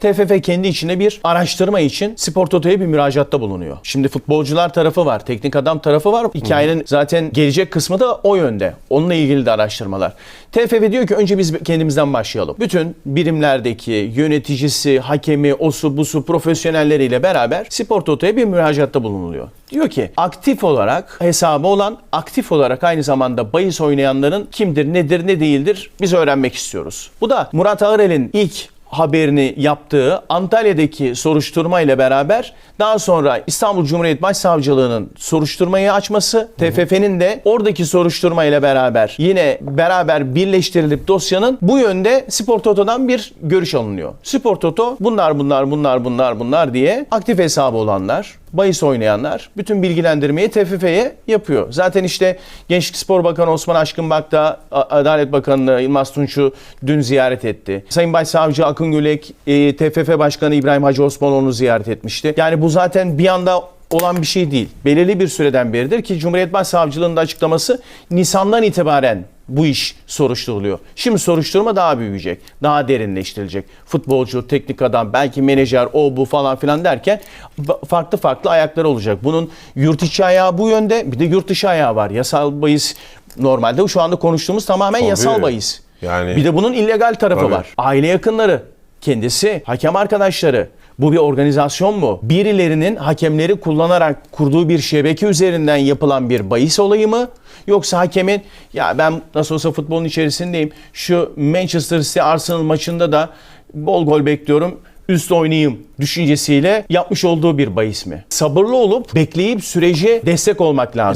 TFF kendi içinde bir araştırma için Spor Toto'ya bir müracaatta bulunuyor. Şimdi futbolcular tarafı var, teknik adam tarafı var. Hikayenin zaten gelecek kısmı da o yönde. Onunla ilgili de araştırmalar. TFF diyor ki önce biz kendimizden başlayalım. Bütün birimlerdeki yöneticisi, hakemi, osu, busu, profesyonelleriyle beraber Spor Toto'ya bir müracaatta bulunuluyor. Diyor ki aktif olarak hesabı olan, aktif olarak aynı zamanda bahis oynayanların kimdir, nedir, ne değildir biz öğrenmek istiyoruz. Bu da Murat Ağırel'in ilk haberini yaptığı Antalya'daki soruşturma ile beraber daha sonra İstanbul Cumhuriyet Başsavcılığı'nın soruşturmayı açması, TFF'nin de oradaki soruşturma ile beraber yine beraber birleştirilip dosyanın bu yönde Spor Toto'dan bir görüş alınıyor. Spor Toto bunlar bunlar bunlar bunlar bunlar diye aktif hesabı olanlar, bahis oynayanlar bütün bilgilendirmeyi TFF'ye yapıyor. Zaten işte Gençlik Spor Bakanı Osman Aşkınbak da Adalet Bakanı Yılmaz Tunç'u dün ziyaret etti. Sayın Başsavcı Akın Gülek, e, TFF Başkanı İbrahim Hacı Osmanoğlu'nu ziyaret etmişti. Yani bu zaten bir anda olan bir şey değil. Belirli bir süreden beridir ki Cumhuriyet Başsavcılığı'nın da açıklaması Nisan'dan itibaren bu iş soruşturuluyor. Şimdi soruşturma daha büyüyecek, daha derinleştirilecek. Futbolcu, teknik adam, belki menajer, o bu falan filan derken farklı farklı ayakları olacak. Bunun yurt içi ayağı bu yönde, bir de yurt dışı ayağı var. Yasal bahis normalde şu anda konuştuğumuz tamamen yasal bahis. Yani- bir de bunun illegal tarafı Tabii. var. Aile yakınları, kendisi, hakem arkadaşları. Bu bir organizasyon mu? Birilerinin hakemleri kullanarak kurduğu bir şebeke üzerinden yapılan bir bahis olayı mı? Yoksa hakemin ya ben nasıl olsa futbolun içerisindeyim. Şu Manchester City Arsenal maçında da bol gol bekliyorum. Üst oynayayım düşüncesiyle yapmış olduğu bir bahis mi? Sabırlı olup bekleyip sürece destek olmak lazım.